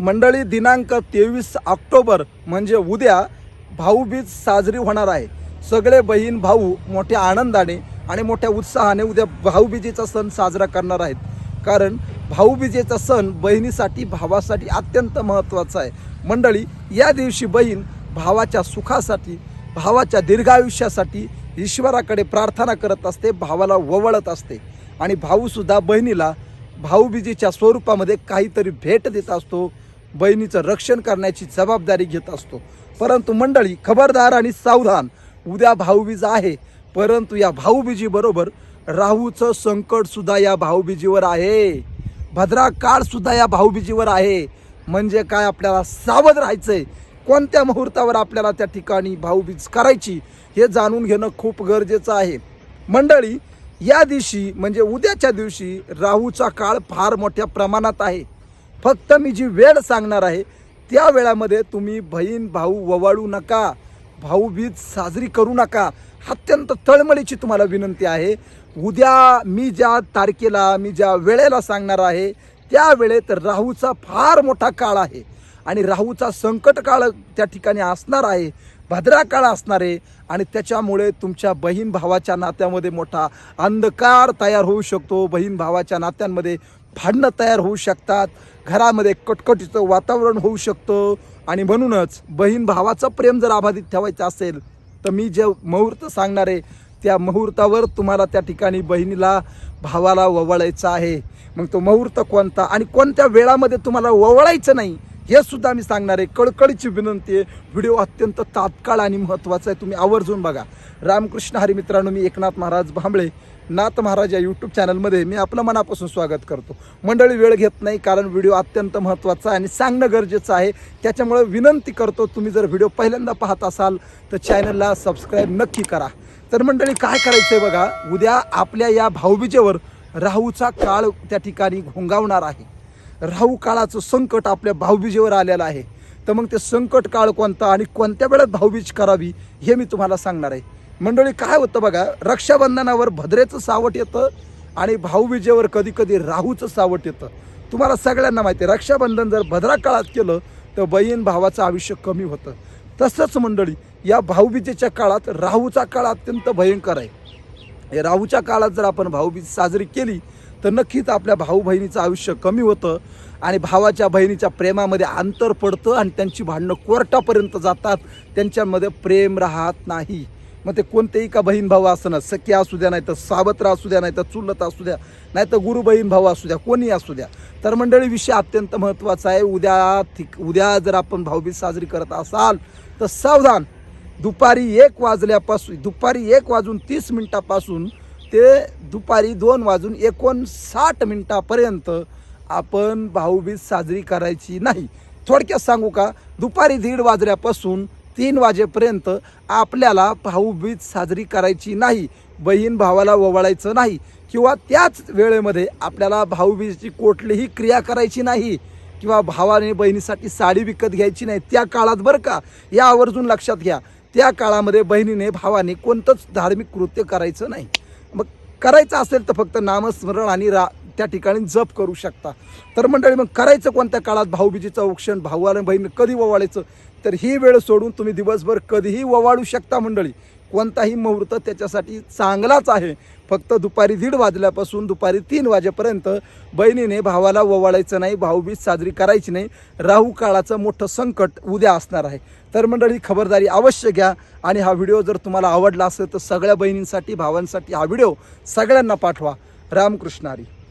मंडळी दिनांक तेवीस ऑक्टोबर म्हणजे उद्या भाऊबीज साजरी होणार आहे. सगळे बहीण भाऊ मोठ्या आनंदाने आणि मोठ्या उत्साहाने उद्या भाऊबीजेचा सण साजरा करणार आहेत. कारण भाऊबीजेचा सण बहिणीसाठी भावासाठी अत्यंत महत्त्वाचा आहे. मंडळी या दिवशी बहीण भावाच्या सुखासाठी भावाच्या दीर्घायुष्यासाठी ईश्वराकडे प्रार्थना करत असते भावाला ववळत असते. आणि भाऊसुद्धा बहिणीला भाऊबीजेच्या स्वरूपामध्ये काहीतरी भेट देत असतो. बहिणीचं रक्षण करण्याची जबाबदारी घेत असतो. परंतु मंडळी खबरदार आणि सावधान उद्या भाऊबीज आहे. परंतु या भाऊबीजीबरोबर राहूचं संकट सुद्धा या भाऊबीजीवर आहे. भद्रा काळ सुद्धा या भाऊबीजीवर आहे. म्हणजे काय आपल्याला सावध राहायचंय. कोणत्या मुहूर्तावर आपल्याला त्या ठिकाणी भाऊबीज करायची हे जाणून घेणं खूप गरजेचं आहे. मंडळी या दिवशी म्हणजे उद्याच्या दिवशी राहूचा काळ फार मोठ्या प्रमाणात आहे. फक्त मी जी वेळ सांगणार आहे त्या वेळामध्ये तुम्ही बहीण भाऊ ववाळू नका. भाऊबीज साजरी करू नका. अत्यंत तळमळीची तुम्हाला विनंती आहे. उद्या मी ज्या तारखेला मी ज्या वेळेला सांगणार आहे त्या वेळेत राहूचा फार मोठा काळ आहे. आणि राहूचा संकट काळ त्या ठिकाणी असणार आहे भद्रा काळ असणार आहे. आणि त्याच्यामुळे तुमच्या बहीण भावाच्या नात्यामध्ये मोठा अंधकार तयार होऊ शकतो. बहीण भावाच्या नात्यांमध्ये भांडणं तयार होऊ शकतात घरामध्ये कटकटीचं वातावरण होऊ शकतं आणि म्हणूनच बहीण भावाचं प्रेम जर अबाधित ठेवायचं असेल तर मी जे मुहूर्त सांगणार आहे त्या मुहूर्तावर तुम्हाला त्या ठिकाणी बहिणीला भावाला ववळायचं आहे. मग तो मुहूर्त कोणता आणि कोणत्या वेळामध्ये तुम्हाला ववळायचं नाही हे सुद्धा मी सांगणार आहे. कळकळीची विनंती आहे. व्हिडिओ अत्यंत तात्काळ आणि महत्त्वाचा आहे. तुम्ही आवर्जून बघा. रामकृष्ण हरी मित्रांनो मी एकनाथ महाराज भांबळे. नाथ महाराज या यूट्यूब चॅनलमध्ये मी आपलं मनापासून स्वागत करतो. मंडळी वेळ घेत नाही कारण व्हिडिओ अत्यंत महत्त्वाचा आहे आणि सांगणं गरजेचं आहे. त्याच्यामुळे विनंती करतो तुम्ही जर व्हिडिओ पहिल्यांदा पाहत असाल तर चॅनलला सबस्क्राईब नक्की करा. तर मंडळी काय करायचं आहे बघा? उद्या आपल्या या भाऊबीजेवर राहूचा काळ त्या ठिकाणी घोंगावणार आहे. राहू काळाचं संकट आपल्या भाऊबीजेवर आलेलं आहे. तर मग ते संकट काळ कोणता आणि कोणत्या वेळात भाऊबीज करावी हे मी तुम्हाला सांगणार आहे. मंडळी काय होतं बघा रक्षाबंधनावर भद्रेचं सावट येतं आणि भाऊबीजेवर कधी कधी राहूचं सावट येतं. तुम्हाला सगळ्यांना माहिती आहे रक्षाबंधन जर भद्रा काळात केलं तर बहीण भावाचं आयुष्य कमी होतं. तसंच मंडळी या भाऊबीजेच्या काळात राहूचा काळ अत्यंत भयंकर आहे. हे राहूच्या काळात जर आपण भाऊबीज साजरी केली तर नक्कीच आपल्या भाऊ बहिणीचं आयुष्य कमी होतं आणि भावाच्या बहिणीच्या प्रेमामध्ये अंतर पडतं आणि त्यांची भांडणं कोर्टापर्यंत जातात. त्यांच्यामध्ये प्रेम राहत नाही. मग ते कोणतेही का बहीण भाऊ असं ना सख्या असू द्या नाही तर सावत्र असू द्या नाही तर चुलत असू द्या नाही तर गुरु बहीण भाऊ असू द्या कोणी असू द्या. तर मंडळी विषय अत्यंत महत्त्वाचा आहे. उद्या ठीक उद्या जर आपण भाऊबीज साजरी करत असाल तर सावधान. दुपारी एक वाजल्यापासून दुपारी एक वाजून तीस मिनटापासून ते दुपारी दोन वाजून एकोणसाठ मिनटापर्यंत आपण भाऊबीज साजरी करायची नाही. थोडक्यात सांगू का? दुपारी दीड वाजल्यापासून तीन वाजेपर्यंत आपल्याला भाऊबीज साजरी करायची नाही. बहीण भावाला ओवाळायचं नाही किंवा त्याच वेळेमध्ये आपल्याला भाऊबीजची कुठलीही क्रिया करायची नाही किंवा भावाने बहिणीसाठी साडी विकत घ्यायची नाही. त्या काळात बरं का? या आवर्जून लक्षात घ्या. त्या काळामध्ये बहिणीने भावाने कोणतंच धार्मिक कृत्य करायचं नाही. मग करायचं असेल तर फक्त नामस्मरण आणि रा त्या ठिकाणी जप करू शकता. तर मंडळी मग करायचं कोणत्या काळात? भाऊबीजीचं औक्षण भावाला बहीण कधी ओवाळायचं तर ही वेळ सोडून तुम्ही दिवसभर कधीही ओवाळू शकता मंडळी. कोणताही मुहूर्त त्याच्यासाठी चांगलाच आहे. फक्त दुपारी दीड वाजल्यापासून दुपारी तीन वाजेपर्यंत बहिणीने भावाला ओवाळायचं नाही भाऊबीज साजरी करायची नाही. राहू काळाचं मोठं संकट उद्या असणार आहे. तर मंडळी खबरदारी अवश्य घ्या आणि हा व्हिडिओ जर तुम्हाला आवडला असेल तर सगळ्या बहिणींसाठी भावांसाठी हा व्हिडिओ सगळ्यांना पाठवा. रामकृष्णारी